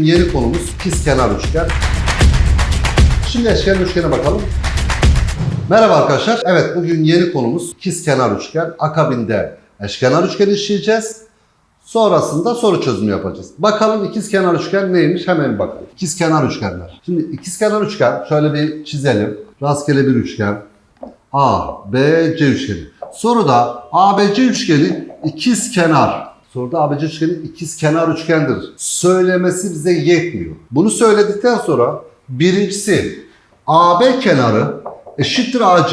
bugün yeni konumuz ikizkenar üçgen. Şimdi eşkenar üçgene bakalım. Merhaba arkadaşlar. Evet bugün yeni konumuz ikizkenar üçgen. Akabinde eşkenar üçgen işleyeceğiz. Sonrasında soru çözümü yapacağız. Bakalım ikizkenar üçgen neymiş hemen bakalım. İkizkenar üçgenler. Şimdi ikizkenar üçgen şöyle bir çizelim. Rastgele bir üçgen. A, B, C üçgeni. Soruda ABC üçgeni ikizkenar. Soruda ABC üçgeni ikizkenar üçgendir. Söylemesi bize yetmiyor. Bunu söyledikten sonra birincisi AB kenarı eşittir AC.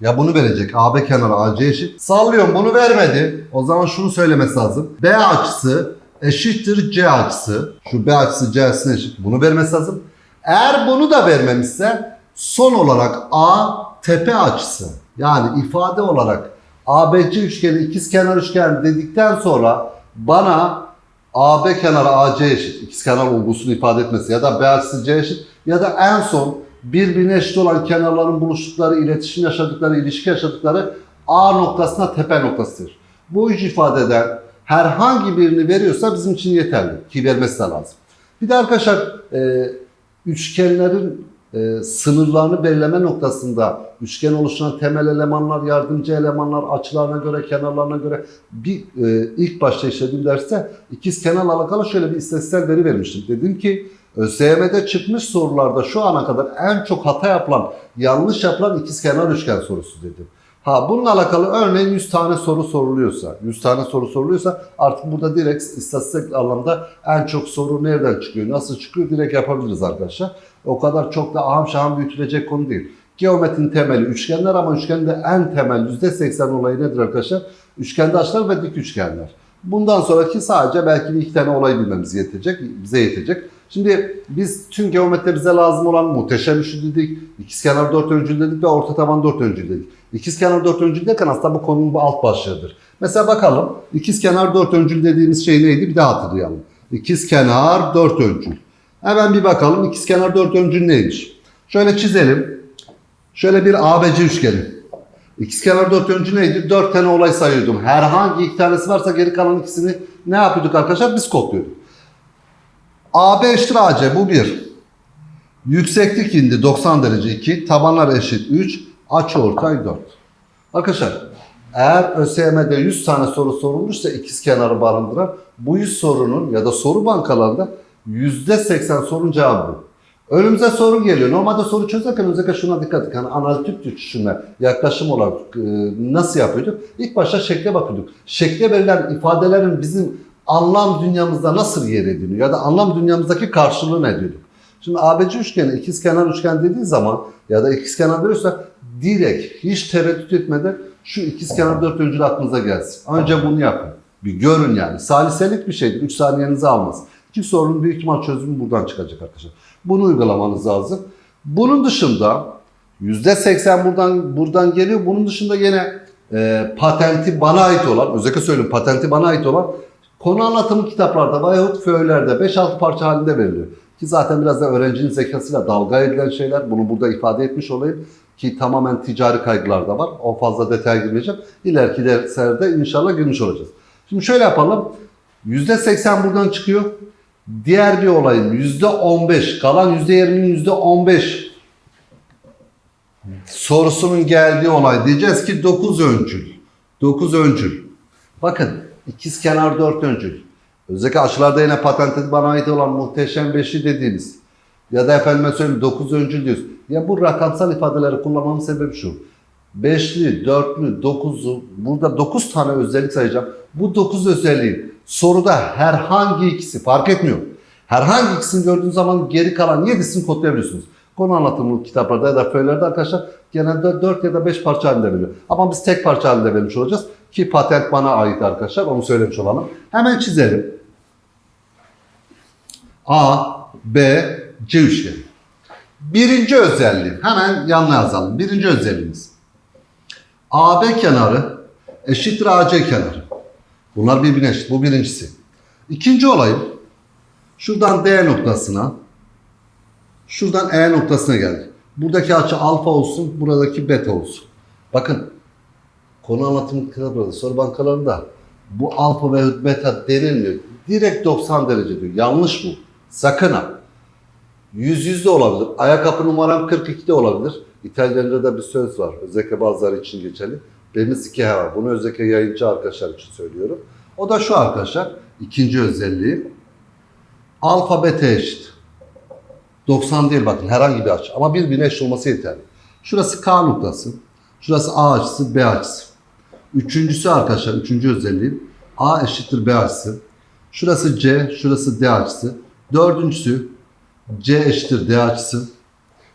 Ya bunu verecek. AB kenarı AC eşit. Sallıyorum bunu vermedi. O zaman şunu söylemesi lazım. B açısı eşittir C açısı. Şu B açısı C açısına eşit. Bunu vermesi lazım. Eğer bunu da vermemişse son olarak A tepe açısı. Yani ifade olarak ABC üçgeni ikizkenar üçgen dedikten sonra bana AB kenarı AC eşit, ikizkenar olgusunu ifade etmesi ya da B açısı C eşit ya da en son birbirine eşit olan kenarların buluştukları, iletişim yaşadıkları, ilişki yaşadıkları A noktasına tepe noktasıdır. Bu üç ifadeden herhangi birini veriyorsa bizim için yeterli ki vermesi de lazım. Bir de arkadaşlar e, üçgenlerin e, sınırlarını belirleme noktasında üçgen oluşturan temel elemanlar, yardımcı elemanlar, açılarına göre, kenarlarına göre bir e, ilk başta işlediğim derste ikiz kenar alakalı şöyle bir istatistiksel veri vermiştim. Dedim ki ÖSYM'de çıkmış sorularda şu ana kadar en çok hata yapılan, yanlış yapılan ikiz kenar üçgen sorusu dedim. Ha bununla alakalı örneğin 100 tane soru soruluyorsa, 100 tane soru soruluyorsa artık burada direkt istatistik anlamda en çok soru nereden çıkıyor, nasıl çıkıyor direkt yapabiliriz arkadaşlar. O kadar çok da aham şaham büyütülecek konu değil. Geometrinin temeli üçgenler ama üçgende en temel %80 olayı nedir arkadaşlar? Üçgende açılar ve dik üçgenler. Bundan sonraki sadece belki bir iki tane olay bilmemiz yetecek, bize yetecek. Şimdi biz tüm geometride bize lazım olan muhteşem üçlü dedik, ikizkenar dört öncül dedik ve orta taban dört öncül dedik. İkizkenar dört öncül derken aslında bu konunun bu alt başlığıdır. Mesela bakalım ikizkenar dört öncül dediğimiz şey neydi bir daha hatırlayalım. İkizkenar dört öncül. Hemen bir bakalım ikizkenar dört öncül neymiş? Şöyle çizelim. Şöyle bir ABC üçgeni. İkizkenar dört öncü neydi? Dört tane olay sayıyordum. Herhangi iki tanesi varsa geri kalan ikisini ne yapıyorduk arkadaşlar? Biz kodluyorduk. AB eşittir AC bu bir. Yükseklik indi 90 derece 2. Tabanlar eşit 3. Açı ortay 4. Arkadaşlar eğer ÖSYM'de 100 tane soru sorulmuşsa ikiz kenarı barındıran bu 100 sorunun ya da soru bankalarında %80 sorun cevabı bu. Önümüze soru geliyor. Normalde soru çözerken özellikle şuna dikkat edin. Hani analitik düşünme, yaklaşım olarak e, nasıl yapıyorduk? İlk başta şekle bakıyorduk. Şekle verilen ifadelerin bizim anlam dünyamızda nasıl yer ediniyor? Ya da anlam dünyamızdaki karşılığı ne diyorduk? Şimdi ABC üçgeni, ikizkenar üçgen dediği zaman ya da ikizkenar diyorsa direkt hiç tereddüt etmeden şu ikizkenar dört öncül aklınıza gelsin. Önce bunu yapın. Bir görün yani. Saliselik bir şeydir. 3 saniyenizi almaz. İki sorunun büyük ihtimal çözümü buradan çıkacak arkadaşlar. Bunu uygulamanız lazım. Bunun dışında %80 buradan buradan geliyor. Bunun dışında yine e, patenti bana ait olan, özellikle söyleyeyim patenti bana ait olan konu anlatımı kitaplarda veyahut föylerde 5-6 parça halinde veriliyor. Ki zaten biraz da öğrencinin zekasıyla dalga edilen şeyler. Bunu burada ifade etmiş olayım. Ki tamamen ticari kaygılar da var. O fazla detaya girmeyeceğim. İleriki derslerde inşallah girmiş olacağız. Şimdi şöyle yapalım. %80 buradan çıkıyor. Diğer bir olayın %15, kalan %20'nin %15 sorusunun geldiği olay diyeceğiz ki 9 öncül. 9 öncül. Bakın ikiz kenar 4 öncül. Özellikle açılarda yine patentli bana ait olan muhteşem beşi dediğimiz ya da efendime söyleyeyim 9 öncül diyoruz. Ya bu rakamsal ifadeleri kullanmamın sebebi şu. Beşli, dörtlü, dokuzlu, burada 9 tane özellik sayacağım. Bu 9 özelliğin soruda herhangi ikisi fark etmiyor. Herhangi ikisini gördüğünüz zaman geri kalan 7'sini kodlayabiliyorsunuz. Konu anlatımı kitaplarda ya da föylerde arkadaşlar genelde 4 ya da 5 parça halinde veriyor. Ama biz tek parça halinde vermiş olacağız. Ki patent bana ait arkadaşlar onu söylemiş olalım. Hemen çizelim. A, B, C üçgeni. Birinci özelliği hemen yanına yazalım. Birinci özelliğimiz. AB kenarı eşittir AC kenarı. Bunlar birbirine eşit. Bu birincisi. İkinci olayım. Şuradan D noktasına şuradan E noktasına geldi. Buradaki açı alfa olsun, buradaki beta olsun. Bakın konu anlatım kitapları, soru bankalarında bu alfa ve beta denilmiyor. Direkt 90 derece diyor. Yanlış bu. Sakın ha. Yüz yüzde olabilir. Ayakkabı numaram 42 de olabilir. İtalyanca'da bir söz var. Özellikle bazıları için geçerli. Bemiz iki hava. Bunu özellikle yayıncı arkadaşlar için söylüyorum. O da şu arkadaşlar. ikinci özelliği. Alfabete eşit. 90 değil bakın herhangi bir açı. Ama birbirine eşit olması yeterli. Şurası K noktası. Şurası A açısı, B açısı. Üçüncüsü arkadaşlar, üçüncü özelliğim. A eşittir B açısı. Şurası C, şurası D açısı. Dördüncüsü C eşittir D açısı.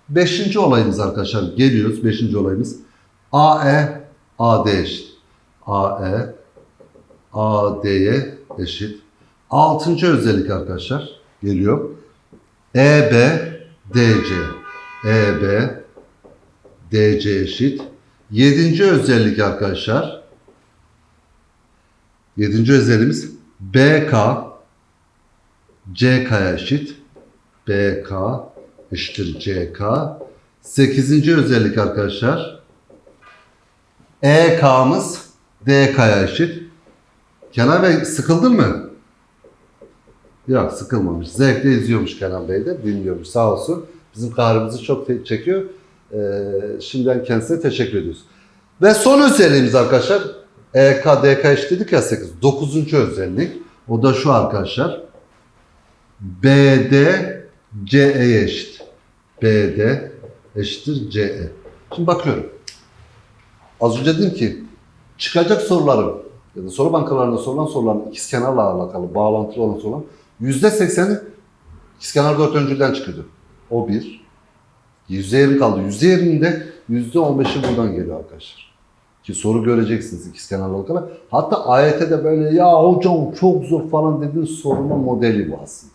Beşinci olayımız arkadaşlar, geliyoruz. Beşinci olayımız. AE, AD eşit. AE, AD'ye eşit. Altıncı özellik arkadaşlar, geliyor. EB, DC. EB, DC eşit. Yedinci özellik arkadaşlar. Yedinci özelliğimiz BK CK'ya eşit. BK eşittir CK. Sekizinci özellik arkadaşlar. EK'mız DK'ya eşit. Kenan Bey sıkıldın mı? Yok sıkılmamış. Zevkle izliyormuş Kenan Bey de. Dinliyormuş sağ olsun. Bizim kahrımızı çok çekiyor. Ee, şimdiden kendisine teşekkür ediyoruz. Ve son özelliğimiz arkadaşlar. EK, DK eşit dedik ya 8. Dokuzuncu özellik. O da şu arkadaşlar. BD, CE'ye eşit. BD eşittir CE. Şimdi bakıyorum. Az önce dedim ki çıkacak soruların ya da soru bankalarında sorulan soruların ikizkenarla alakalı, bağlantılı olan sorular yüzde sekseni ikizkenar dört öncülden çıkıyordu. O bir. Yüzde yirmi kaldı. Yüzde yirminde yüzde on beşi buradan geliyor arkadaşlar. Ki soru göreceksiniz ikizkenarla alakalı. Hatta AYT'de böyle ya hocam çok zor falan dediğiniz sorunun modeli bu aslında.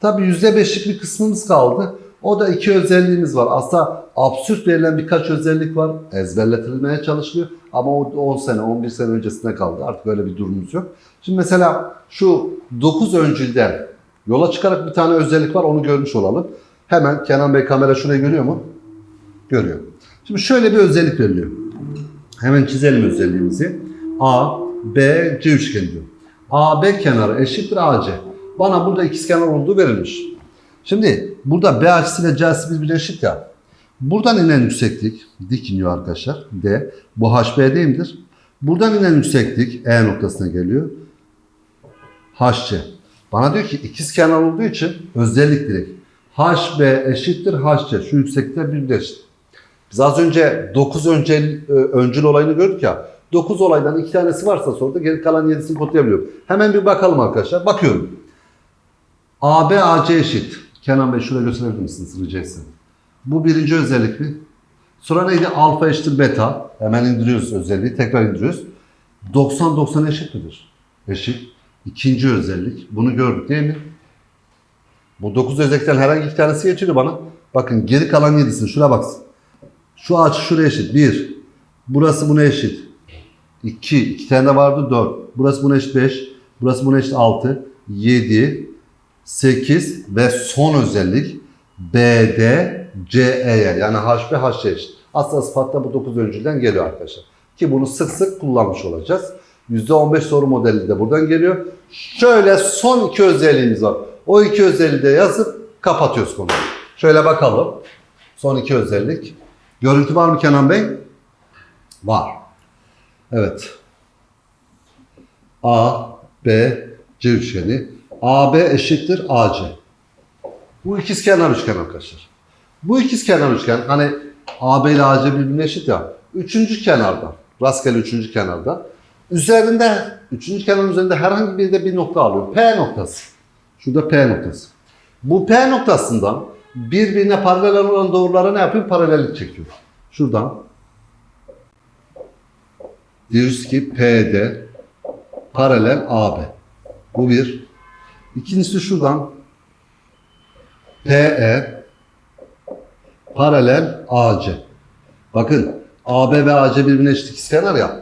Tabii yüzde beşlik bir kısmımız kaldı. O da iki özelliğimiz var. Aslında absürt verilen birkaç özellik var. Ezberletilmeye çalışılıyor. Ama o 10 sene, 11 sene öncesinde kaldı. Artık öyle bir durumumuz yok. Şimdi mesela şu 9 öncülden yola çıkarak bir tane özellik var. Onu görmüş olalım. Hemen Kenan Bey kamera şurayı görüyor mu? Görüyor. Şimdi şöyle bir özellik veriliyor. Hemen çizelim özelliğimizi. A, B, C üçgeni diyor. AB kenarı eşittir AC. Bana burada ikizkenar olduğu verilmiş. Şimdi burada B açısı ve C açısı birbirine eşit ya. Buradan inen yükseklik dik iniyor arkadaşlar. D. Bu HB değil midir? Buradan inen yükseklik E noktasına geliyor. HC. Bana diyor ki ikizkenar olduğu için özellik direkt. HB eşittir HC. Şu yükseklikler birbirine eşit. Biz az önce 9 öncel, e, öncül olayını gördük ya. 9 olaydan iki tanesi varsa soruda geri kalan 7'sini kodlayabiliyorum. Hemen bir bakalım arkadaşlar. Bakıyorum. AB AC eşit. Kenan Bey şuraya gösterebilir misiniz rica etsem? Bu birinci özellik mi? Sonra neydi? Alfa eşittir beta. Hemen indiriyoruz özelliği. Tekrar indiriyoruz. 90 90 eşit midir? Eşit. İkinci özellik. Bunu gördük değil mi? Bu 9 özellikten herhangi iki tanesi geçiyor bana. Bakın geri kalan 7'sini şuna baksın. Şu açı şuraya eşit. 1. Burası buna eşit. 2. 2 tane de vardı 4. Burası buna eşit 5. Burası buna eşit 6. 7. 8 ve son özellik BD CE'ye yani HB HC eşit. Aslında ispatta bu 9 öncülden geliyor arkadaşlar. Ki bunu sık sık kullanmış olacağız. %15 soru modeli de buradan geliyor. Şöyle son iki özelliğimiz var. O iki özelliği de yazıp kapatıyoruz konuyu. Şöyle bakalım. Son iki özellik. Görüntü var mı Kenan Bey? Var. Evet. A, B, C üçgeni. AB eşittir AC. Bu ikizkenar üçgen arkadaşlar. Bu ikizkenar üçgen hani AB ile AC birbirine eşit ya. Üçüncü kenarda, rastgele üçüncü kenarda. Üzerinde, üçüncü kenarın üzerinde herhangi bir de bir nokta alıyor. P noktası. Şurada P noktası. Bu P noktasından birbirine paralel olan doğrulara ne yapıyor? Paralellik çekiyor. Şuradan diyoruz ki PD paralel AB. Bu bir. İkincisi şuradan PE paralel AC. Bakın AB ve AC birbirine eşit ikizkenar ya.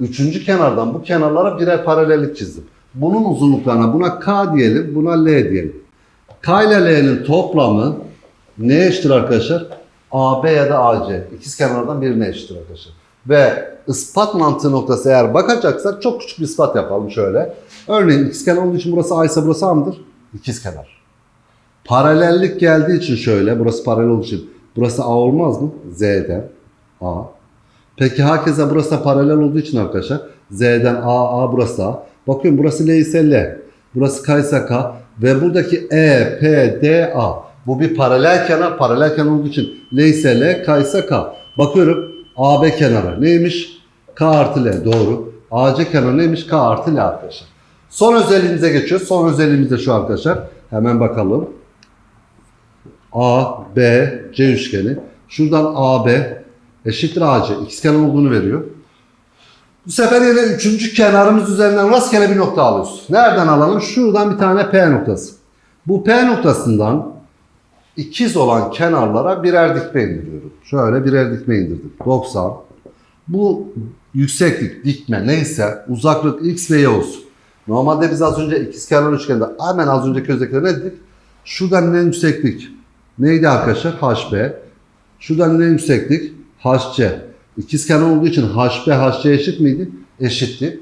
Üçüncü kenardan bu kenarlara birer paralellik çizdim. Bunun uzunluklarına buna K diyelim, buna L diyelim. K ile L'nin toplamı neye eşittir arkadaşlar? AB ya da AC. İkizkenardan birine eşittir arkadaşlar. Ve ispat mantığı noktası eğer bakacaksak çok küçük bir ispat yapalım şöyle. Örneğin ikizkenar olduğu için burası A ise burası A mıdır? İkizkenar. Paralellik geldiği için şöyle, burası paralel olduğu için burası A olmaz mı? Z'den A. Peki hakeza burası da paralel olduğu için arkadaşlar Z'den A, A burası A. Bakıyorum burası L ise L. Burası K ise K. Ve buradaki E, P, D, A. Bu bir paralel kenar. Paralel kenar olduğu için L ise L, K ise K. Bakıyorum AB kenarı neymiş? K artı L doğru. AC kenarı neymiş? K artı L arkadaşlar. Son özelliğimize geçiyoruz. Son özelliğimiz de şu arkadaşlar. Hemen bakalım. A, B, C üçgeni. Şuradan AB eşittir AC. İkizkenar olduğunu veriyor. Bu sefer yine üçüncü kenarımız üzerinden rastgele bir nokta alıyoruz. Nereden alalım? Şuradan bir tane P noktası. Bu P noktasından ikiz olan kenarlara birer dikme indiriyorum. Şöyle birer dikme indirdim. 90. Bu yükseklik, dikme neyse uzaklık x ve y olsun. Normalde biz az önce ikizkenar üçgende hemen az önceki özellikle ne dedik? Şuradan en yükseklik neydi arkadaşlar? HB. Şuradan en yükseklik HC. İkizkenar olduğu için HB HC eşit miydi? Eşitti.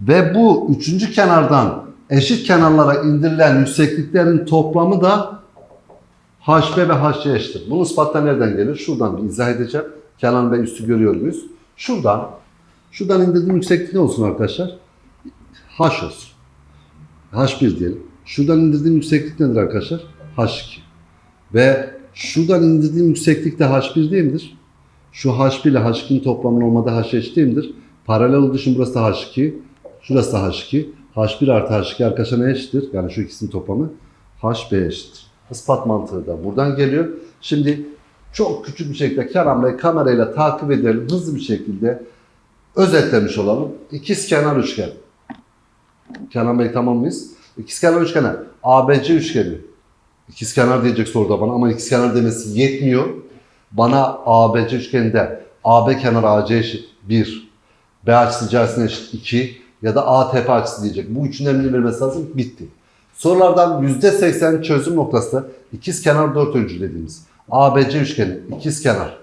Ve bu üçüncü kenardan eşit kenarlara indirilen yüksekliklerin toplamı da HB ve HC eşittir. Bunun ispatı nereden gelir? Şuradan bir izah edeceğim. Kenar ve üstü görüyor muyuz? Şuradan, şuradan indirdiğim yükseklik ne olsun arkadaşlar? H olsun. H1 diyelim. Şuradan indirdiğim yükseklik nedir arkadaşlar? H2. Ve şuradan indirdiğim yükseklik de H1 değil midir? Şu H1 ile H2'nin toplamının olmadığı H eşit değil midir? Paralel olduğu için burası da H2. Şurası da H2. H1 artı H2 arkadaşlar ne eşittir? Yani şu ikisinin toplamı HB eşittir. Ispat mantığı da buradan geliyor. Şimdi çok küçük bir şekilde Kenan Bey kamerayla takip edelim. Hızlı bir şekilde özetlemiş olalım. İkizkenar üçgen. Kenan Bey tamam mıyız? İkizkenar üçgeni. ABC üçgeni. İkizkenar diyecek soruda bana ama ikizkenar demesi yetmiyor. Bana ABC üçgeninde AB kenarı AC eşit 1, B açısı C'sine eşit 2 ya da A tepe açısı diyecek. Bu üçünden birini vermesi lazım. Bitti. Sorulardan %80 çözüm noktası ikizkenar dört öncül dediğimiz. ABC üçgeni ikizkenar.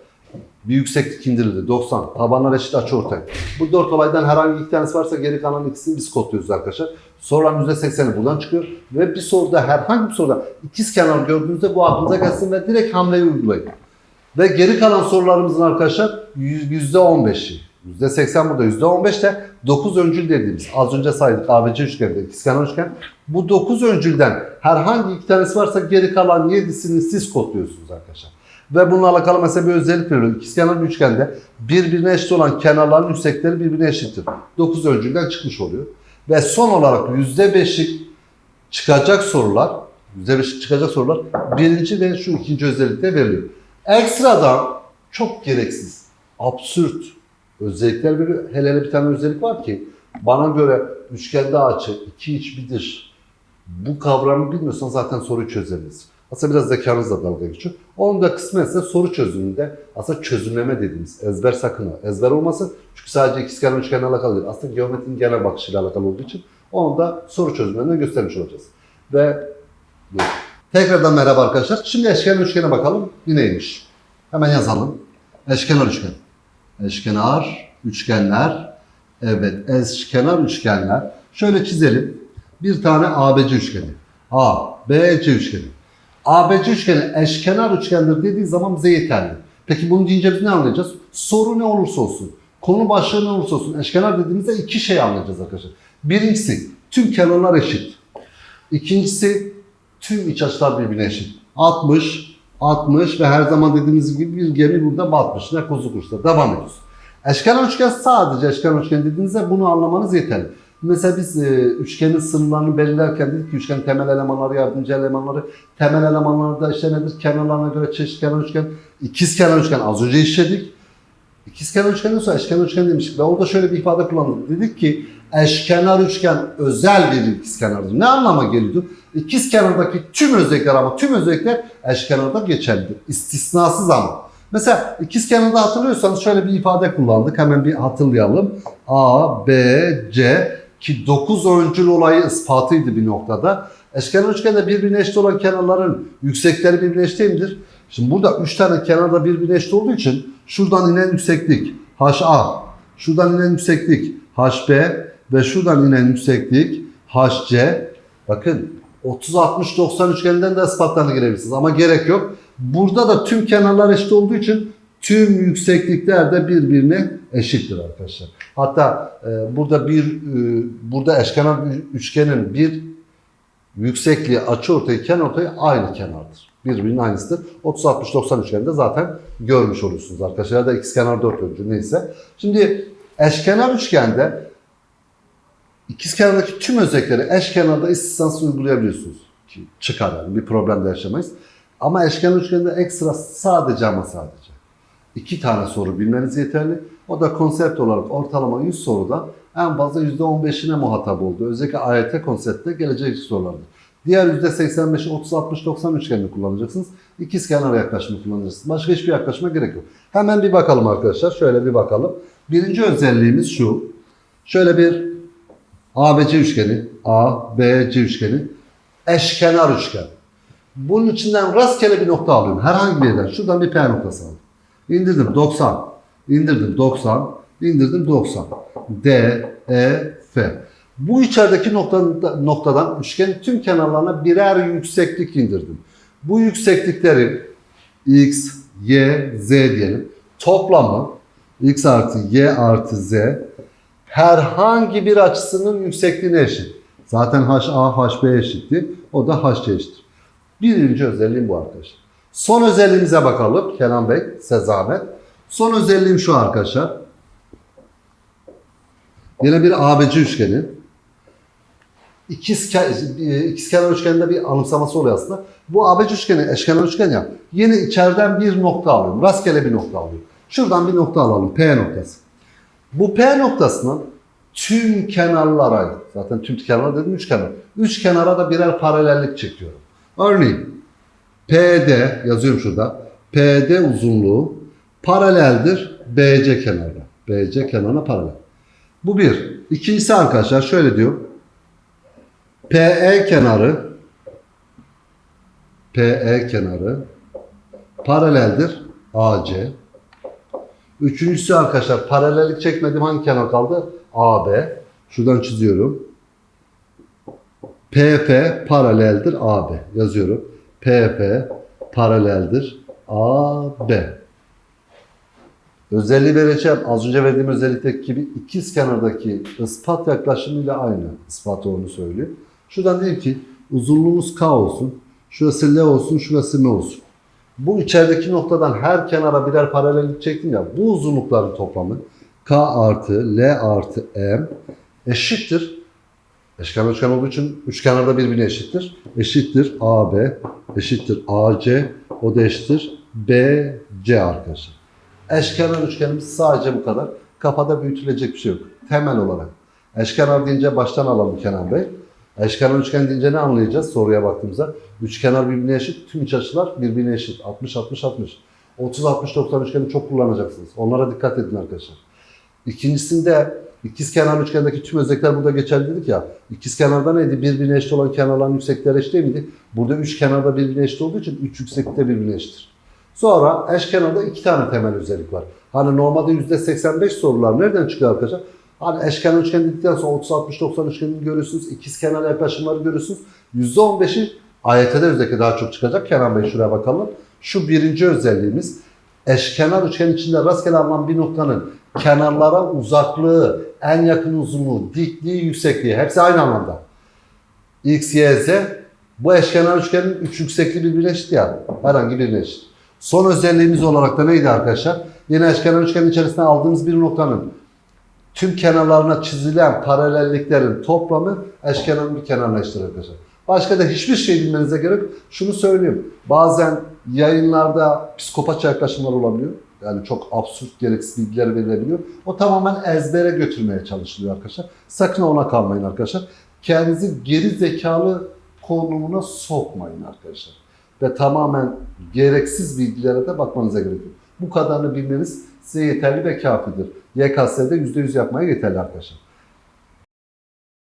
Bir yükseklik indirildi 90. Tabanlar eşit açıortay. Bu dört olaydan herhangi iki tanesi varsa geri kalan ikisini biz kodluyoruz arkadaşlar. Soruların %80'i buradan çıkıyor. Ve bir soruda herhangi bir soruda ikiz kenar gördüğünüzde bu aklınıza gelsin ve direkt hamleyi uygulayın. Ve geri kalan sorularımızın arkadaşlar %15'i. %80 burada %15 de 9 öncül dediğimiz az önce saydık ABC üçgende ikizkenar üçgen. Bu 9 öncülden herhangi iki tanesi varsa geri kalan 7'sini siz kodluyorsunuz arkadaşlar. Ve bununla alakalı mesela bir özellik veriyor. İkizkenar bir üçgende birbirine eşit olan kenarların yüksekleri birbirine eşittir. 9 öncülden çıkmış oluyor. Ve son olarak %5'lik çıkacak sorular, %5'lik çıkacak sorular birinci ve şu ikinci özellikte veriliyor. Ekstradan çok gereksiz, absürt özellikler veriyor. Hele hele bir tane özellik var ki bana göre üçgende açı, iki iç bir dış. Bu kavramı bilmiyorsan zaten soruyu çözemez. Aslında biraz zekanızla dalga geçiyor. Onun da kısmetse soru çözümünde aslında çözümleme dediğimiz ezber sakın ha. Ezber olmasın. Çünkü sadece ikizkenar üçgenle alakalı değil. Aslında geometrinin genel bakışıyla alakalı olduğu için onu da soru çözümlerinde göstermiş olacağız. Ve bu. Tekrardan merhaba arkadaşlar. Şimdi eşkenar üçgene bakalım. Neymiş? Hemen yazalım. Eşkenar üçgen. Eşkenar üçgenler. Evet, eşkenar üçgenler. Şöyle çizelim. Bir tane ABC üçgeni. A, B, C üçgeni. ABC üçgeni eşkenar üçgendir dediği zaman bize yeterli. Peki bunu deyince biz ne anlayacağız? Soru ne olursa olsun, konu başlığı ne olursa olsun eşkenar dediğimizde iki şey anlayacağız arkadaşlar. Birincisi tüm kenarlar eşit. İkincisi tüm iç açılar birbirine eşit. 60, 60 ve her zaman dediğimiz gibi bir gemi burada batmış. Ne kuzu kuşta. Devam ediyoruz. Eşkenar üçgen sadece eşkenar üçgen dediğinizde bunu anlamanız yeterli. Mesela biz e, üçgenin sınırlarını belirlerken dedik ki üçgenin temel elemanları, yardımcı elemanları, temel elemanları da işte nedir? Kenarlarına göre çeşit kenar üçgen, ikiz kenar üçgen az önce işledik. İkizkenar üçgenden sonra eşkenar üçgen demiştik ve orada şöyle bir ifade kullandık. Dedik ki eşkenar üçgen özel bir ikizkenardır. Ne anlama geliyordu? İkizkenardaki tüm özellikler ama tüm özellikler eşkenarda geçerlidir. İstisnasız ama. Mesela ikizkenarda hatırlıyorsanız şöyle bir ifade kullandık. Hemen bir hatırlayalım. A, B, C ki 9 öncül olayı ispatıydı bir noktada. Eşkenar üçgende birbirine eşit olan kenarların yüksekleri birbirine eşit değil midir? Şimdi burada 3 tane kenarda birbirine eşit olduğu için şuradan inen yükseklik HA, şuradan inen yükseklik HB ve şuradan inen yükseklik HC. Bakın 30-60-90 üçgeninden de ispatlarına girebilirsiniz ama gerek yok. Burada da tüm kenarlar eşit olduğu için tüm yükseklikler de birbirine eşittir arkadaşlar. Hatta e, burada bir e, burada eşkenar üçgenin bir yüksekliği açı ortayı kenar aynı kenardır. Birbirinin aynısıdır. 30 60 90 üçgeninde zaten görmüş olursunuz arkadaşlar. Ya da ikizkenar dört öncü neyse. Şimdi eşkenar üçgende ikizkenardaki tüm özellikleri eşkenarda istisnasız uygulayabiliyorsunuz. Ki çıkar yani bir problem de yaşamayız. Ama eşkenar üçgende ekstra sadece ama sadece iki tane soru bilmeniz yeterli. O da konsept olarak ortalama 100 soruda en fazla %15'ine muhatap oldu. Özellikle AYT konseptte gelecek sorulardır. Diğer %85'i 30, 60, 90 üçgenini kullanacaksınız. İkizkenar yaklaşımı kullanacaksınız. Başka hiçbir yaklaşıma gerek yok. Hemen bir bakalım arkadaşlar. Şöyle bir bakalım. Birinci özelliğimiz şu. Şöyle bir ABC üçgeni, ABC üçgeni, eşkenar üçgen. Bunun içinden rastgele bir nokta alıyorum. Herhangi bir yerden. Şuradan bir P noktası alıyorum. İndirdim 90. İndirdim 90. İndirdim 90. D, E, F. Bu içerideki noktadan, noktadan üçgenin tüm kenarlarına birer yükseklik indirdim. Bu yüksekliklerin X, Y, Z diyelim. Toplamı X artı Y artı Z herhangi bir açısının yüksekliğine eşit. Zaten HA, HB eşitti. O da HC eşittir. Birinci özelliğim bu arkadaşlar. Son özelliğimize bakalım. Kenan Bey, size zahmet. Son özelliğim şu arkadaşlar. Yine bir ABC üçgeni. İkiz, ikizkenar üçgeninde bir anımsaması oluyor aslında. Bu ABC üçgeni, eşkenar üçgen ya. Yine içeriden bir nokta alıyorum. Rastgele bir nokta alıyorum. Şuradan bir nokta alalım. P noktası. Bu P noktasının tüm kenarlara, zaten tüm kenarlar dedim üç kenar. Üç kenara da birer paralellik çekiyorum. Örneğin PD yazıyorum şurada. PD uzunluğu paraleldir BC kenarına. BC kenarına paralel. Bu bir. İkincisi arkadaşlar şöyle diyor. PE kenarı PE kenarı paraleldir AC. Üçüncüsü arkadaşlar paralellik çekmedim hangi kenar kaldı? AB. Şuradan çiziyorum. PF paraleldir AB. Yazıyorum. PF paraleldir AB. Özelliği vereceğim. Az önce verdiğim özellikteki gibi ikiz kenardaki ispat yaklaşımıyla aynı ispat onu söyleyeyim. Şuradan diyeyim ki uzunluğumuz K olsun. Şurası L olsun, şurası M olsun. Bu içerideki noktadan her kenara birer paralellik çektim ya. Bu uzunlukların toplamı K artı L artı M eşittir. Eşkenar üçgen olduğu için üç kenarda birbirine eşittir. Eşittir AB, eşittir AC, o da eşittir BC arkadaşlar. Eşkenar üçgenimiz sadece bu kadar. Kafada büyütülecek bir şey yok. Temel olarak. Eşkenar deyince baştan alalım Kenan Bey. Eşkenar üçgen deyince ne anlayacağız soruya baktığımızda? Üçkenar birbirine eşit, tüm iç açılar birbirine eşit. 60 60 60. 30 60 90 üçgeni çok kullanacaksınız. Onlara dikkat edin arkadaşlar. İkincisinde ikiz kenar üçgendeki tüm özellikler burada geçerli dedik ya. İkiz kenarda neydi? Birbirine eşit olan kenarların yükseklikleri eşit değil miydi? Burada üç kenarda birbirine eşit olduğu için üç yükseklikte birbirine eşittir. Sonra eşkenarda iki tane temel özellik var. Hani normalde %85 sorular nereden çıkıyor arkadaşlar? Hani eşkenar üçgen dedikten sonra 30 60 90 üçgenini görürsünüz. İkiz kenar yaklaşımları görürsünüz. %15'i AYT'de özellikle daha çok çıkacak. Kenan Bey şuraya bakalım. Şu birinci özelliğimiz eşkenar üçgen içinde rastgele alınan bir noktanın kenarlara uzaklığı, en yakın uzunluğu, dikliği, yüksekliği hepsi aynı anlamda. X, Y, Z bu eşkenar üçgenin üç yüksekliği birbirine eşit yani. Herhangi birine eşit. Son özelliğimiz olarak da neydi arkadaşlar? Yine eşkenar üçgenin içerisinde aldığımız bir noktanın tüm kenarlarına çizilen paralelliklerin toplamı eşkenarın bir kenarına eşittir arkadaşlar. Başka da hiçbir şey bilmenize gerek yok. Şunu söyleyeyim. Bazen yayınlarda psikopatça yaklaşımlar olabiliyor. Yani çok absürt, gereksiz bilgiler verilebiliyor. O tamamen ezbere götürmeye çalışılıyor arkadaşlar. Sakın ona kalmayın arkadaşlar. Kendinizi geri zekalı konumuna sokmayın arkadaşlar. Ve tamamen gereksiz bilgilere de bakmanıza gerek yok. Bu kadarını bilmeniz size yeterli ve kafidir. YKS'de %100 yapmaya yeterli arkadaşlar.